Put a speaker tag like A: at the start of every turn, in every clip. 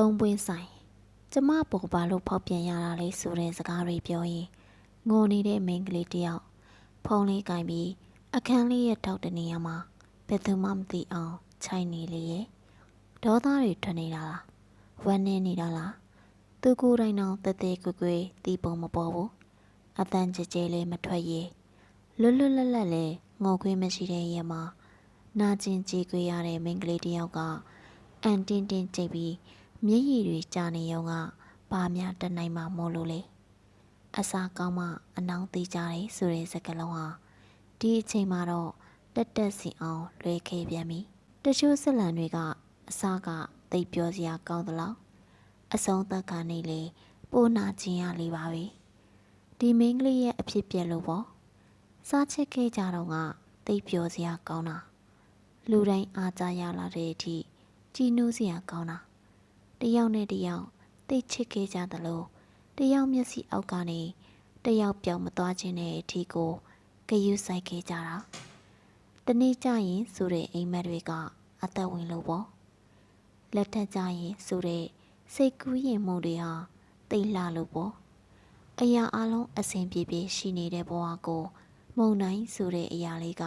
A: သုံးပွင့်ဆိုင်ကျမပေါ်ပါလို့ဖောက်ပြန်ရတာလေးဆိုတဲ့စကားတွေပြောရင်ငိုနေတဲ့မိန်းကလေးတစ်ယောက်ဖုန်းလေးကင်ပြီးအခန်းလေးရဲ့ထောက်တနေရာမှာဘယ်သူမှမသိအောင်ခြိုင်နေလေရဲ့ဒေါသတွေထွက်နေတာလားဝမ်းနေနေတာလားသူကိုယ်တိုင်တော့တသေးကွယ်ကွယ်တီးပုံမပေါ်ဘူးအတန်ကြဲကြဲလေးမထွက်ရေလွတ်လွတ်လပ်လပ်လေးငိုခွေးမရှိတဲ့ရဲ့မှာနာကျင်ကြည်ခွေရတဲ့မိန်းကလေးတစ်ယောက်ကအန်တင်းတင်းကြိတ်ပြီး မျက်ရည်တွေကြာနေုံကဘာများတနိုင်မှမို့လို့လေအစာကောင်းမှအနောင်သေးကြတယ်ဆိုတဲ့စကားလုံးဟာဒီအချိန်မှာတော့တက်တက်စီအောင်လွဲခဲ့ပြန်ပြီတချို့ဆက်လံတွေကအစာကသိပ်ပြောစရာကောင်းသလားအဆုံးသက်ကနေလေပိုနာခြင်းရလေးပါပဲဒီမင်းကလေးရဲ့အဖြစ်ပြက်လို့ပေါ့စားချက်ခဲ့ကြတော့ကသိပ်ပြောစရာကောင်းတာလူတိုင်းအားကြရလာတဲ့အထိကြည်နူးစရာကောင်းတာ တယောက်နဲ့တယောက်သိတ်ချစ်ခဲ့ကြသလိုတယောက်မျက်စိအောက်ကနေတယောက်ပြောင်းမသွားခြင်းနဲ့အထီကိုဂယုဆိုင်ခဲ့ကြတာတနေ့ကျရင်ဆိုတဲ့အိမ်မက်တွေကအသက်ဝင်လို့ပေါ့လက်ထက်ကျရင်ဆိုတဲ့စိတ်ကူးရင်မှုတွေဟာတိတ်လှလို့ပေါ့အရာအလုံးအစဉ်ပြေပြေရှိနေတဲ့ဘဝကိုမုံနိုင်ဆိုတဲ့အရာလေးက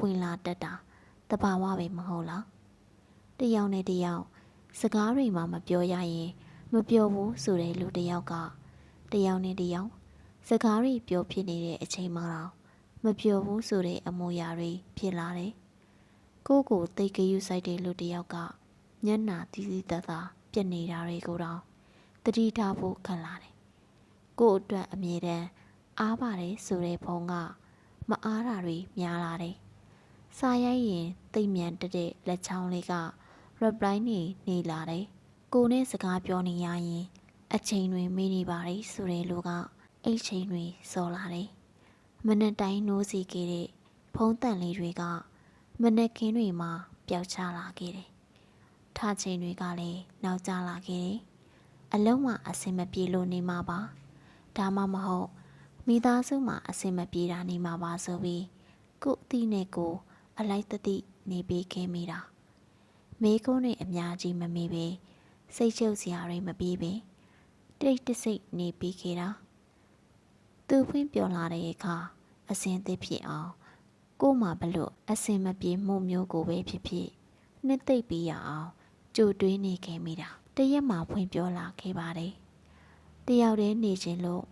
A: ဝင်လာတတ်တာတဘာဝပဲမဟုတ်လားတယောက်နဲ့တယောက် စကားတွေမှမပြောရရင်မပြောဘူးဆိုတဲ့လူတစ်ယောက်ကတယောက်နဲ့တယောက်စကားတွေပြောဖြစ်နေတဲ့အချိန်မှတော့မပြောဘူးဆိုတဲ့အမူအရာတွေဖြစ်လာတယ်။ကိုယ့်ကိုသိတ်ကယူဆိုင်တဲ့လူတစ်ယောက်ကညနာတီးတီးတသားပြက်နေတာတွေကိုတော့တတိထားဖို့ခက်လာတယ်။ကိုယ့်အတွက်အမြဲတမ်းအားပါတယ်ဆိုတဲ့ဘုံကမအားတာတွေများလာတယ်။စာရိုက်ရင်သိပ်မြန်တက်တဲ့လက်ချောင်းလေးက reply နေနေလာတယ်။ကိုနဲ့စကားပြောနေရရင် အချိန်တွေမေးနေပါတယ်ဆိုတဲ့လူကအဲ့ချိန်တွေစော်လာတယ်။မနက်တိုင်းနိုးစီခဲ့တဲ့ဖုံးတန်လေးတွေက မနက်ခင်းတွေမှာပျောက်ချလာခဲ့တယ်။ထချိန်တွေကလည်းနောက်ကျလာခဲ့တယ်။အလုံးမအစင်မပြေလို့နေမှာပါ။ဒါမှမဟုတ်မိသားစုမှာအစင်မပြေတာနေမှာပါဆိုပြီးကို့အသည့်နဲ့ကိုယ်အလိုက်တတိနေပေးခဲ့မိတာ။ မေကုန်းတွေအများကြီးမမေးပဲစိတ်ချုပ်စရာတွေမပြီးပဲတိတ်တဆိတ်နေပြီးခဲ့တာသူဖွင့်ပြောလာတဲ့အခါအစင်သစ်ဖြစ်အောင်ကို့မှာဘလို့အစင်မပြေမှုမျိုးကိုပဲဖြစ်ဖြစ်နှစ်သိပ်ပြီးရအောင်ကြိုတွေးနေခဲ့မိတာတရက်မှဖွင့်ပြောလာခဲ့ပါတယ်တယောက်တည်းနေခြင်းလို့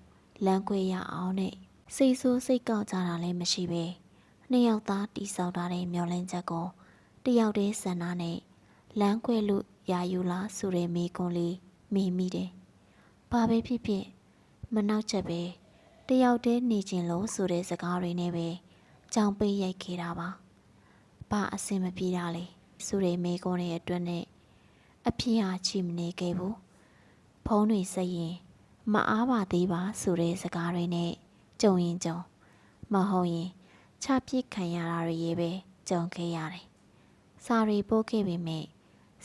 A: လမ်းခွေရအောင်နဲ့စိတ်ဆိုးစိတ်ကောက်ကြတာလည်းမရှိပဲနှစ်ယောက်သားတီဆောက်ထားတဲ့မျောလင်းချက်ကိုတယောက်တည်းဆန္ဒနဲ့ လမ်းခွဲလို့ယာယူလားဆိုတဲ့မိကွန်းလေးမေးမိတယ်။ဘာပဲဖြစ်ဖြစ်မနောက်ချက်ပဲတယောက်တည်းနေခြင်းလို့ဆိုတဲ့စကားတွေနဲ့ပဲကြောင်ပေးရိုက်ခဲ့တာပါ။ဘာအဆင်မပြေတာလဲဆိုတဲ့မိကွန်းရဲ့အတွက်နဲ့အဖြစ်ဟာချီမနေခဲ့ဘူး။ဖုံးတွေစက်ရင်မအားပါသေးပါဆိုတဲ့စကားတွေနဲ့ကြုံရင်ကြုံမဟုတ်ရင်ချပြစ်ခံရတာတွေရဲ့ပဲကြုံခဲ့ရတယ်။စာရီပို့ခဲ့ပေမဲ့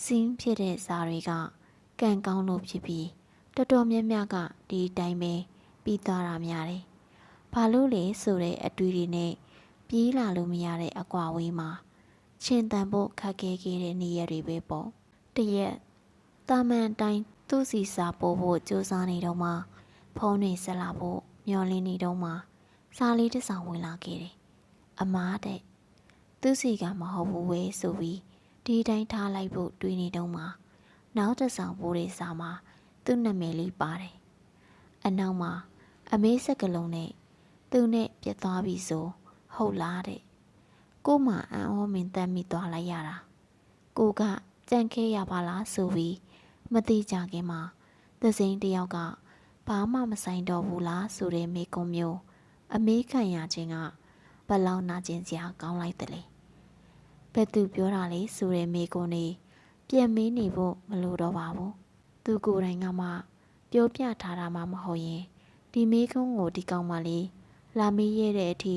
A: စင်းဖြစ်တဲ့ဇာတွေကကံကောင်းလို့ဖြစ်ပြီးတော်တော်များများကဒီအတိုင်းပဲပြီးသွားတာများတယ်။ဘာလို့လဲဆိုတဲ့အတွေ့တွေနဲ့ပြေးလာလို့မရတဲ့အကွာဝေးမှာရှင်တန်ဖို့ခက်ခဲခဲ့တဲ့နေရာတွေပဲပေါ့။တရက်တာမန်တိုင်းသူ့စီစာပို့ဖို့စူးစမ်းနေတော့မှဖုန်းတွေဆက်လာဖို့မျောလင်းနေတော့မှစာလေးတစ်စောင်ဝင်လာခဲ့တယ်။အမားတဲ့သူ့စီကမဟုတ်ဘူးဝဲဆိုပြီး ဒီတိုင်းထားလိုက်ဖို့တွေးနေတော့မှနောက်တစ်ဆောင်ပိုးတွေစာမှာသူ့နာမည်လေးပါတယ်အနောက်မှာအမေးစက်ကလုံးနဲ့သူနဲ့ပြတ်သွားပြီဆိုဟုတ်လားတဲ့ကို့မှာအံ့ဩမင်တက်မိသွားလိုက်ရတာကိုကကြံခဲရပါလားဆိုပြီးမတိကြခင်မှာသစိန်တယောက်ကဘာမှမဆိုင်တော့ဘူးလားဆိုတဲ့မိကုံမျိုး အမေးခံရခြင်းကဘလောက်နာကျင်စရာကောင်းလိုက်တယ်လေ ဘယ်သူပြောတာလဲဆိုတဲ့မိကုံနေပြန်မေးနေဖို့မလိုတော့ပါဘူးသူကိုယ်တိုင်ကမှပြောပြထားတာမှမဟုတ်ရင်ဒီမိကုံကိုဒီကောင်မလေးလာမေးရတဲ့အထိ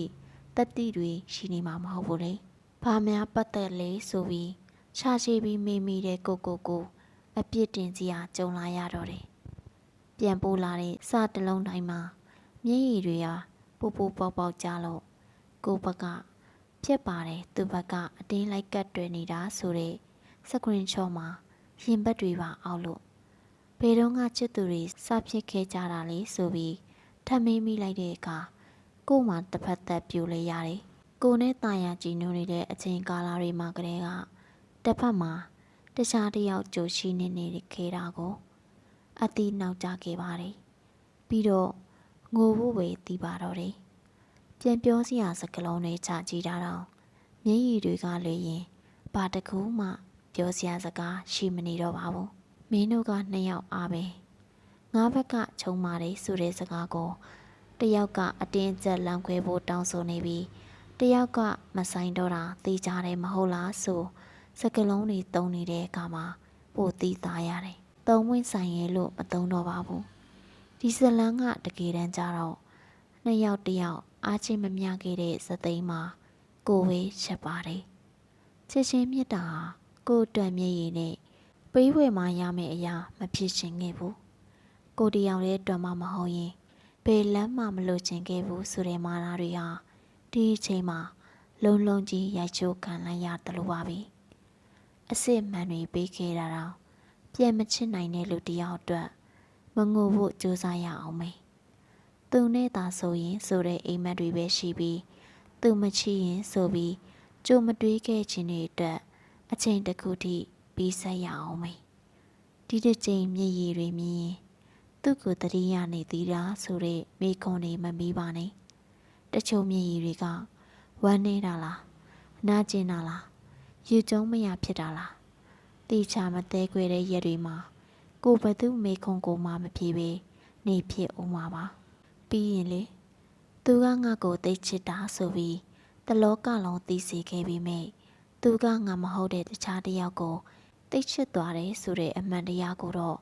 A: တက်တိတွေရှိနေမှာမဟုတ်ဘူးလေဘာများပတ်သက်လဲဆိုပြီးခြာချေပြီးမေးမိတဲ့ကိုကိုကိုအပြစ်တင်စရာကြုံလာရတော့တယ်ပြန်ပို့လာတဲ့စတလုံးတိုင်းမှာမျက်ရည်တွေဟာပူပူပေါက်ပေါက်ကြလို့ကိုဘက်က ဖြစ်ပါတယ်သူဘက်ကအတင်းလိုက်ကတ်တွယ်နေတာဆိုတဲ့စကရင်ချော့မှာရင်ဘတ်တွေပါအောက်လို့ဘယ်တော့ကချစ်သူတွေစဖြစ်ခဲ့ကြတာလေဆိုပြီးထပ်မေးမိလိုက်တဲ့အခါကို့မှာတစ်ဖက်သက်ပြိုလဲရတယ်ကိုနဲ့တာယာကြည်နူးနေတဲ့အချိန်ကာလတွေမှာကတည်းကတစ်ဖက်မှာတခြားတစ်ယောက်ကြိုရှိနေနေခဲ့တာကိုအတိနောက်ကျခဲ့ပါတယ်ပြီးတော့ငိုဖို့ပဲတီးပါတော့တယ် ပြန်ပြောစရာစကားလုံးတွေချကြည့်တာတော့မျက်ရည်တွေကလည်းရင်ဘာတစ်ခုမှ ပြောစရာစကားရှိမနေတော့ပါဘူးမင်းတို့ကနှစ်ယောက်အားပဲငါဘက်ကခြုံပါတယ်ဆိုတဲ့စကားကိုတယောက်ကအတင်းကျပ်လမ်းခွဲဖို့တောင်းဆိုနေပြီးတယောက်ကမဆိုင်တော့တာသိကြတယ်မဟုတ်လားဆိုစကလုံးတွေတုံနေတဲ့အခါမှာပိုသိသားရတယ်။သုံးဝင်ဆိုင်ရဲလို့မသုံးတော့ပါဘူး။ဒီဇလန်းကတကယ်တမ်းကျတော့နှစ်ယောက်တစ်ယောက် အားချင်းမမျှခဲ့တဲ့စသိမ်းမှာကိုဝေးချက်ပါတယ်။ချစ်ချင်းမြတ်တာဟာကိုယ်အတွက်မျက်ရည်နဲ့ပေးဝယ်မှရမယ့်အရာမဖြစ်ချင်ခဲ့ဘူး။ကိုတယောက်ရဲ့အတွက်မှမဟုတ်ရင်ဘယ်လမ်းမှမလို့ချင်ခဲ့ဘူးဆိုတဲ့မာနာတွေဟာဒီအချိန်မှာလုံလုံကြီးရိုက်ချိုးခံလိုက်ရတယ်လို့ပါပဲ။အစ်စ်မှန်တွေပေးခဲ့တာတော့ပြန်မချစ်နိုင်တဲ့လူတစ်ယောက်အတွက်မငိုဖို့ကြိုးစားရအောင်မေ။ သူနဲ့သာဆိုရင်ဆိုတဲ့အိမ်မက်တွေပဲရှိပြီးသူမချစ်ရင်ဆိုပြီးကြိုမတွေးခဲ့ခြင်းတွေအတွက်အချိန်တစ်ခုထိပြီးဆက်ရအောင်မေ။ဒီတစ်ချိန်မျက်ရည်တွေမြင်ရင်သူ့ကိုတတိယနေသေးတာဆိုတဲ့မိခွန်းတွေမမီးပါနဲ့တချို့မျက်ရည်တွေကဝမ်းနေတာလားနာကျင်တာလားယူကျုံမရဖြစ်တာလားတိချာမသေးခွေတဲ့ရက်တွေမှာကိုဘသူမိခွန်းကိုမှမဖြေပဲနေဖြစ်အောင်ပါပါ ပြီးရင်လေသူကငါ့ကိုသိချစ်တာဆိုပြီးတလောကလုံးသိစေခဲ့ပြီးမိသူကငါမဟုတ်တဲ့တခြားတစ်ယောက်ကိုသိချစ်သွားတယ်ဆိုတဲ့အမှန်တရားကိုတော့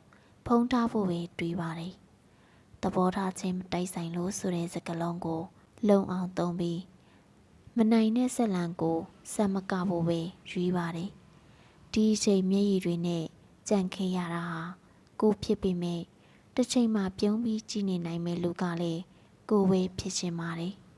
A: ဖုံးထားဖို့ပဲတွေးပါတယ်။သဘောထားချင်းမတိုက်ဆိုင်လို့ဆိုတဲ့စကားလုံးကို လုံအောင်သုံးပြီးမနိုင်တဲ့ဆက်လံကိုစက်မကဖို့ပဲရွေးပါတယ်။ဒီအချိန်မျက်ရည်တွေနဲ့ကြံခဲရတာဟာကိုဖြစ်ပေမဲ့ တစ်ချိန်မှပြုံးပြီးကြည်နေနိုင်မဲ့လူကလည်းကိုဝေးဖြစ်ချင်ပါတယ်။